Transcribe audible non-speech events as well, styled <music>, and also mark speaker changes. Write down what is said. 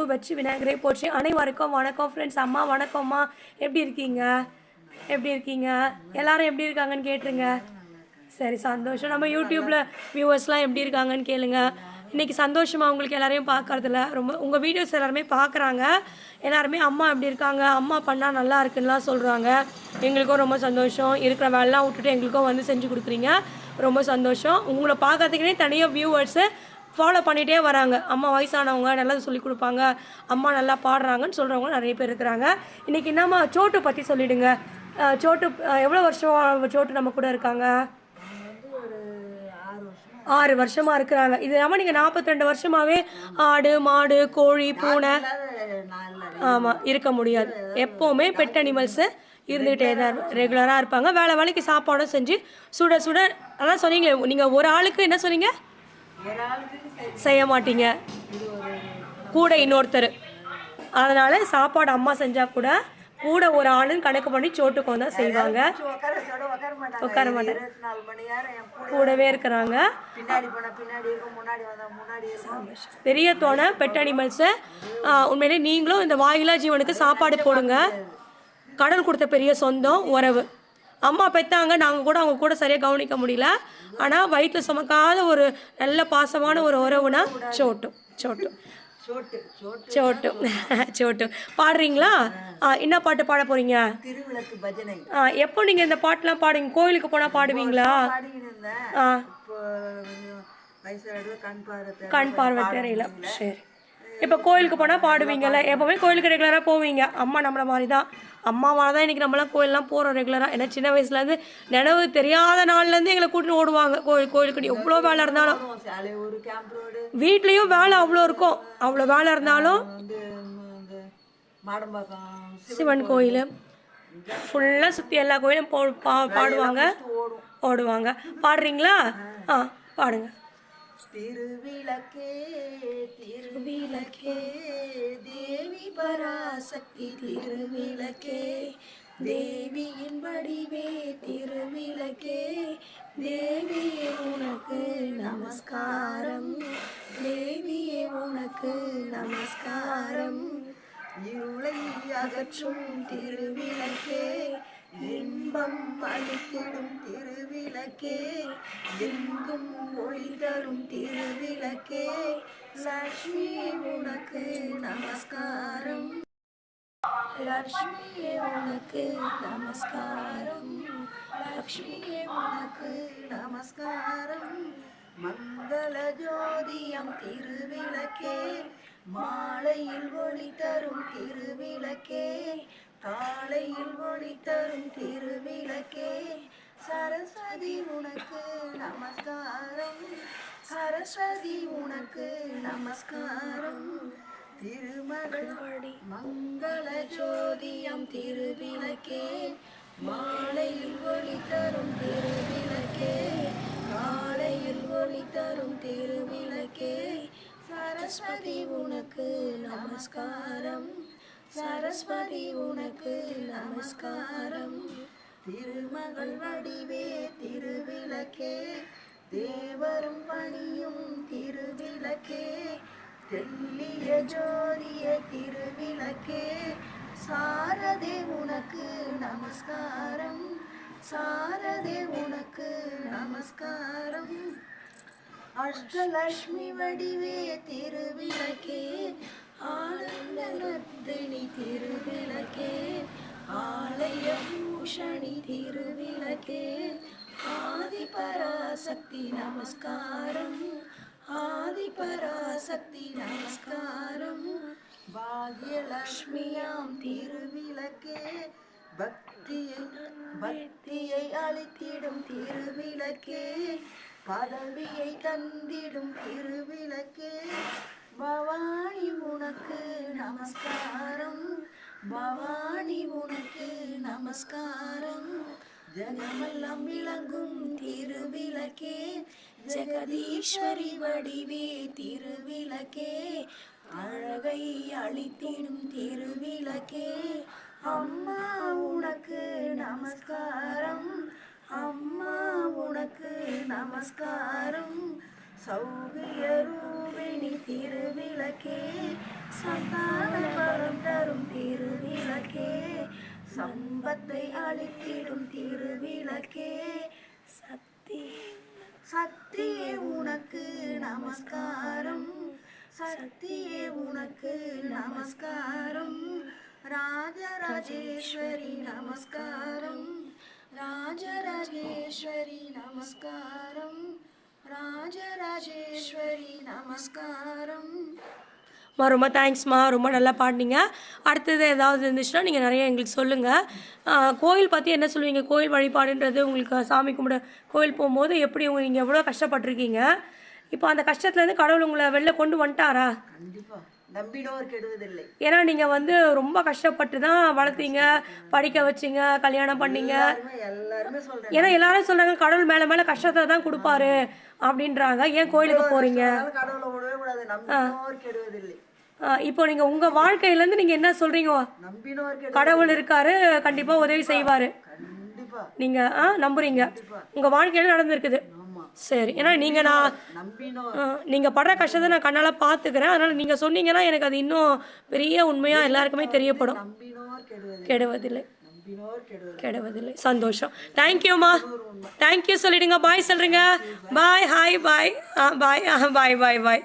Speaker 1: பூ வச்சு விநாயகரை போச்சு அனைவருக்கும் வணக்கம் ஃப்ரெண்ட்ஸ் அம்மா வணக்கம்மா. எப்படி இருக்கீங்க? எப்படி இருக்கீங்க? எல்லாரும் எப்படி இருக்காங்கன்னு கேட்டுருங்க. சரி சந்தோஷம். நம்ம யூடியூப்பில் வியூவர்ஸ்லாம் எப்படி இருக்காங்கன்னு கேளுங்க. இன்றைக்கி சந்தோஷமாக உங்களுக்கு எல்லாரையும் பார்க்குறதுல ரொம்ப உங்கள் வீடியோஸ் எல்லாருமே பார்க்குறாங்க. எல்லாருமே அம்மா எப்படி இருக்காங்க? அம்மா பண்ணால் நல்லா இருக்குன்னுலாம் சொல்கிறாங்க எங்களுக்கும் ரொம்ப சந்தோஷம். இருக்கிற வேலைலாம் விட்டுட்டு எங்களுக்கும் வந்து செஞ்சு கொடுக்குறீங்க. ரொம்ப சந்தோஷம். உங்களை பார்க்கறதுக்குனே தனியாக வியூவர்ஸு ஃபாலோ பண்ணிகிட்டே வராங்க. அம்மா வயசானவங்க நல்லது சொல்லி கொடுப்பாங்க. அம்மா நல்லா பாடுறாங்கன்னு சொல்கிறவங்க நிறைய பேர் இருக்கிறாங்க. இன்றைக்கி என்னம்மா சோட்டு பற்றி சொல்லிவிடுங்க சோட்டு எவ்வளோ வருஷம் சோட்டு நம்ம கூட இருக்காங்க? ஆறு வருஷமாக இருக்கிறாங்க. இது இல்லாமல் நீங்கள் நாற்பத்தி ரெண்டு வருஷமாகவே ஆடு மாடு கோழி பூனை ஆமாம் இருக்க முடியாது. எப்போவுமே பெட் அனிமல்ஸு இருந்துகிட்டே தான் ரெகுலராக இருப்பாங்க. வேலை வேலைக்கு சாப்பாடும் செஞ்சு சுட சுட அதான் சொன்னீங்களே நீங்கள் ஒரு ஆளுக்கு என்ன சொன்னீங்க? செய்ய மாட்டீங்க. கூட இன்னொருத்தர். அதனால் சாப்பாடு அம்மா செஞ்சால் கூட கூட ஒரு ஆளுன்னு கணக்கு பண்ணி சோட்டுக்கு வந்தால் செய்வாங்க.
Speaker 2: உட்கார மாட்டேன்
Speaker 1: கூடவே இருக்கிறாங்க. பெரிய தோணை பெட் அனிமல்ஸு உண்மையிலே நீங்களும் இந்த வாயிலா ஜீவனுக்கு சாப்பாடு போடுங்க. கடல் கொடுத்த பெரிய சொந்தம் உறவு. அம்மா பெத்தாங்க நாங்கள் கூட அவங்க கூட சரியாக கவனிக்க முடியல. ஆனால் வயிற்றில் சுமக்காத ஒரு நல்ல பாசமான ஒரு உறவுனா சோட்டு சோட்டு.
Speaker 2: சோட்டு சோட்டு.
Speaker 1: சோட்டு <laughs> சோட்டு. பாடுறீங்களா? என்ன பாட்டு பாட போறீங்க? ஆ, எப்போ நீங்கள் இந்த பாட்டெலாம் பாடுவீங்க? கோயிலுக்கு போனால் பாடுவீங்களா? ஆ.
Speaker 2: கண் பார்வை தெரியல.
Speaker 1: சரி. இப்போ கோயிலுக்கு போனால் பாடுவீங்கல்ல எப்போவுமே கோயிலுக்கு ரெகுலராக போவீங்க. அம்மா நம்மள மாதிரி தான் அம்மாவால் தான் இன்றைக்கி நம்மளாம் கோயிலெலாம் போகிறோம் ரெகுலராக ஏன்னா சின்ன வயசுலேருந்து நினைவு தெரியாத நாள்லேருந்து எங்களை கூட்டின்னு ஓடுவாங்க. கோயில் கோயிலுக்கு எவ்வளோ வேலை இருந்தாலும். வீட்லேயும் வேலை அவ்வளோ இருக்கும். அவ்வளோ வேலை இருந்தாலும் சிவன் கோயில். ஃபுல்லாக சுற்றி எல்லா கோயிலும் போ பா பாடுவாங்க. ஓடுவாங்க. பாடுறீங்களா? ஆ பாடுங்க.
Speaker 2: திருவிளக்கே சக்தி திருவிளக்கே. தேவியின் வடிவே திருவிளக்கே. தேவியே உனக்கு நமஸ்காரம். தேவியே உனக்கு நமஸ்காரம். இருளை அகற்றும் திருவிளக்கே. இன்பம் அளித்திடும் திருவிளக்கே. எங்கும் ஒளி தரும் திருவிளக்கே. லக்ஷ்மி உனக்கு நமஸ்காரம். லக்ஷ்மியே உனக்கு நமஸ்காரம். லக்ஷ்மியே உனக்கு நமஸ்காரம். மங்கள ஜோதியம் திருவிளக்கே. மாலையில் ஒளி தரும் திருவிளக்கே. காலையில் ஒளி தரும் திருவிளக்கே. சரஸ்வதி உனக்கு நமஸ்காரம். சரஸ்வதி உனக்கு நமஸ்காரம். திருமகள் வழி மங்கள ஜோதியம் திருவிளக்கே. மாலையில் ஒளி தரும் திருவிளக்கே. காலையில் ஒளி தரும் திருவிளக்கே. சரஸ்வதி உனக்கு நமஸ்காரம். சரஸ்வதி உனக்கு நமஸ்காரம். திருமகள் வடிவே திருவிளக்கே. தேவரும் பணியும் திருவிளக்கே. தெல்லிய ஜோதிய திருவிளக்கே சாரதே உனக்கு நமஸ்காரம். சாரதே உனக்கு நமஸ்காரம். அஷ்டலக்ஷ்மி வடிவே திருவிளக்கே ஆனந்த ரத்தினி திருவிளக்கே ஆலய பூஷணி திருவிளக்கே ஆதி பராசக்தி நமஸ்காரம். ஆதிபராசக்தி நமஸ்காரம். பாக்யலட்சுமியாம் திருவிளக்கே. பக்தியை பக்தியை அளித்திடும் திருவிளக்கே. பதவியை தந்திடும் திருவிளக்கே. பவானி உனக்கு நமஸ்காரம். பவானி உனக்கு நமஸ்காரம். ஜகமெல்லாம் விளங்கும் திருவிளக்கே. ஜெகதீஸ்வரி வடிவே திருவிளக்கே. அழகை அளித்திடும் திருவிளக்கே. அம்மா உனக்கு நமஸ்காரம். அம்மா உனக்கு நமஸ்காரம். சௌகிய ரூபிணி திருவிளக்கே.
Speaker 1: சந்தான பலம் தரும் திருவிளக்கே. சம்பத்தை அளித்திடும் திருவிளக்கே. சக்தி
Speaker 2: சக்தியே உனக்கு நமஸ்காரம். சக்தியே உனக்கு நமஸ்காரம். ராஜராஜேஸ்வரி நமஸ்காரம். ராஜராஜேஸ்வரி நமஸ்காரம். ராஜராஜேஸ்வரி நமஸ்காரம்.
Speaker 1: மா ரொம்ப தேங்க்ஸ்மா ரொம்ப நல்லா பாடினீங்க. அடுத்தது ஏதாவது இருந்துச்சுன்னா நீங்கள் நிறைய எங்களுக்கு சொல்லுங்கள் கோயில் பற்றி என்ன சொல்லுவீங்க? கோயில் வழிபாடுன்றது உங்களுக்கு சாமி கும்பிட கோயில் போகும்போது எப்படி உங்க நீங்கள் எவ்வளோ கஷ்டப்பட்டிருக்கீங்க? இப்போ அந்த கஷ்டத்துலேருந்து கடவுள் உங்களை வெளில கொண்டு வந்துட்டாரா?
Speaker 2: கண்டிப்பா. நம்பினோர் கெடுவதில்லை.
Speaker 1: ஏன்னா நீங்கள் வந்து ரொம்ப கஷ்டப்பட்டு தான் வளர்த்தீங்க படிக்க வச்சீங்க கல்யாணம் பண்ணீங்க.
Speaker 2: எல்லாருமே
Speaker 1: ஏன்னா எல்லாரும் சொல்கிறாங்க கடவுள் மேலே மேலே கஷ்டத்தை தான் கொடுப்பாரு அப்படின்றாங்க. ஏன் கோயிலுக்கு போகிறீங்க
Speaker 2: கடவுளை விடவே கூடாது. நம்பினோர் கெடுவதில்லை.
Speaker 1: இப்போ நீங்கள் உங்கள் வாழ்க்கையிலேருந்து நீங்கள் என்ன சொல்கிறீங்க கடவுள் இருக்காரு கண்டிப்பாக உதவி செய்வார். நீங்கள் ஆ நம்புறீங்க. உங்கள் வாழ்க்கையில் நடந்திருக்குது. சரி ஏன்னா நீங்கள் நான் நீங்கள் படுற கஷ்டத்தை நான் கண்ணால் பார்த்துக்கிறேன். அதனால் நீங்கள் சொன்னீங்கன்னா எனக்கு அது இன்னும் பெரிய உண்மையாக எல்லாருக்குமே தெரியப்படும்.
Speaker 2: கெடுவதில்லை.
Speaker 1: கெடுவதில்லை. சந்தோஷம். தேங்க்யூம்மா தேங்க்யூ சொல்லிடுங்க. பாய் சொல்கிறீங்க பாய் ஹாய் பாய் ஆ பாய் ஆ பாய் பாய் பாய்